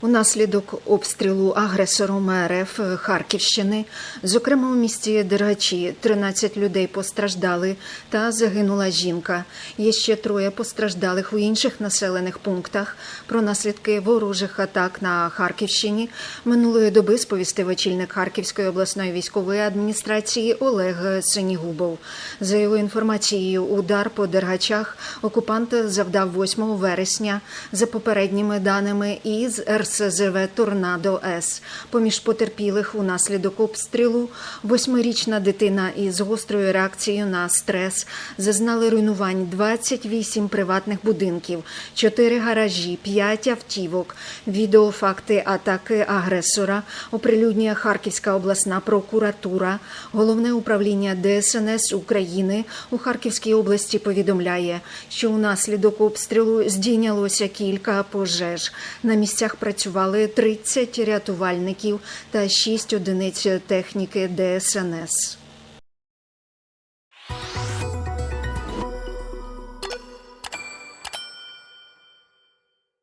Унаслідок обстрілу агресором РФ Харківщини, зокрема у місті Дергачі, 13 людей постраждали та загинула жінка. Є ще троє постраждалих у інших населених пунктах. Про наслідки ворожих атак на Харківщині минулої доби сповістив очільник Харківської обласної військової адміністрації Олег Синігубов. За його інформацією, удар по Дергачах окупант завдав 8 вересня за попередніми даними із РСЗВ Торнадо С. Поміж потерпілих унаслідок обстрілу восьмирічна дитина із гострою реакцією на стрес зазнали руйнувань 28 приватних будинків, 4 гаражі, 5 автівок. Відеофакти атаки агресора оприлюднює Харківська обласна прокуратура. Головне управління ДСНС України у Харківській області повідомляє, що унаслідок обстрілу здійнялося кілька пожеж. На місцях працювали 30 рятувальників та 6 одиниць техніки ДСНС.